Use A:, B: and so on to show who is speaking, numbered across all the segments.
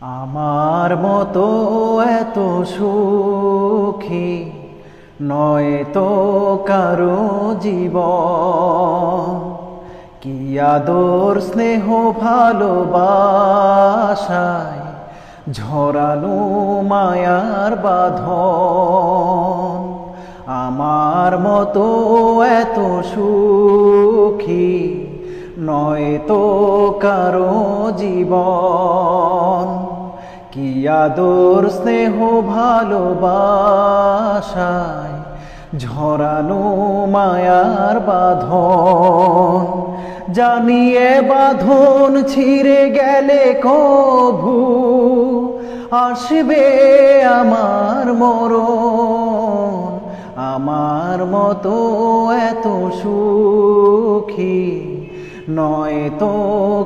A: আমার মতো এত সুখী নয় তো কারও জীবন। কি আদর, স্নেহ, ভালোবাসায় ঝরানো মায়ার বাঁধন। আমার মতো এত সুখী নয় তো কারও জীবন। কি আদর স্নেহ ভালোবাসায় ঝরানো মায়ার বাঁধন? জানিয়ে বাঁধন ছিঁড়ে গেলে কভু? আসবে আমার মরণ, আমার মতো এত সুখী নয় তো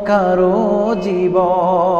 A: কারও জীবন।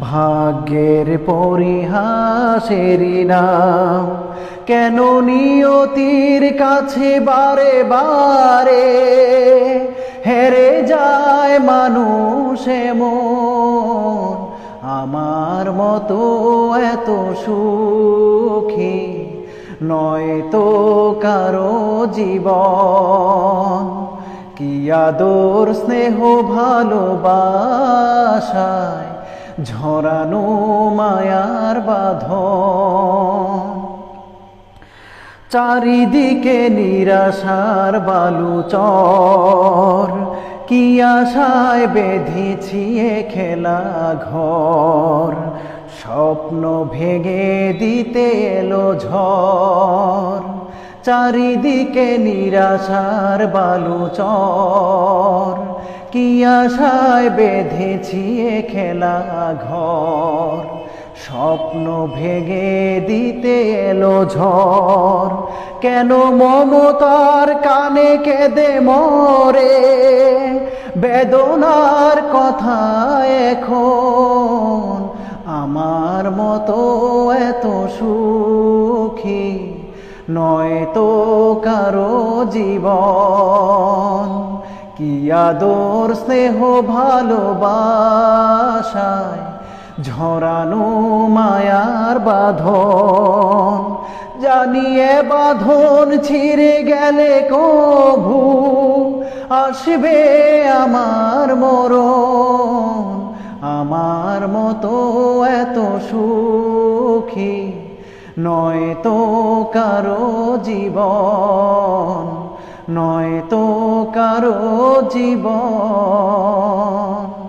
A: ভাগ্যের পরিহাসেরই নাম। কেন নিয়তির কাছে বারে বারে হেরে যায় মানুষ মন? আমার মতো এত সুখী নয় তো কারও জীবন। কি স্নেহ, ভালোবাসায় ঝরানো মায়ার বাঁধন। চারিদিকে নিরাশার বালু চর কি আশায় বেঁধেছি খেলা ঘর। স্বপ্ন ভেঙে দিতে এলো ঝড়। চারিদিকে নিরাশার বালু চর কি আশায় বেঁধেছি খেলা ঘর? স্বপ্ন ভেঙে দিতে এলো ঝড়। কেন মমতার কানে কেঁদে মরে? বেদনার কথা এখন আমার মতো এত সুখী নয় তো কারও জীবন। কি আদর, স্নেহ, ভালোবাসায়? ঝরানো মায়ার বাঁধন। জানিয়ে বাঁধন ছিঁড়ে গেলে কভু, আসবে আমার মরণ। আমার মতো এত সুখী নয় তো কারও জীবন। নয় তো কারও জীবন।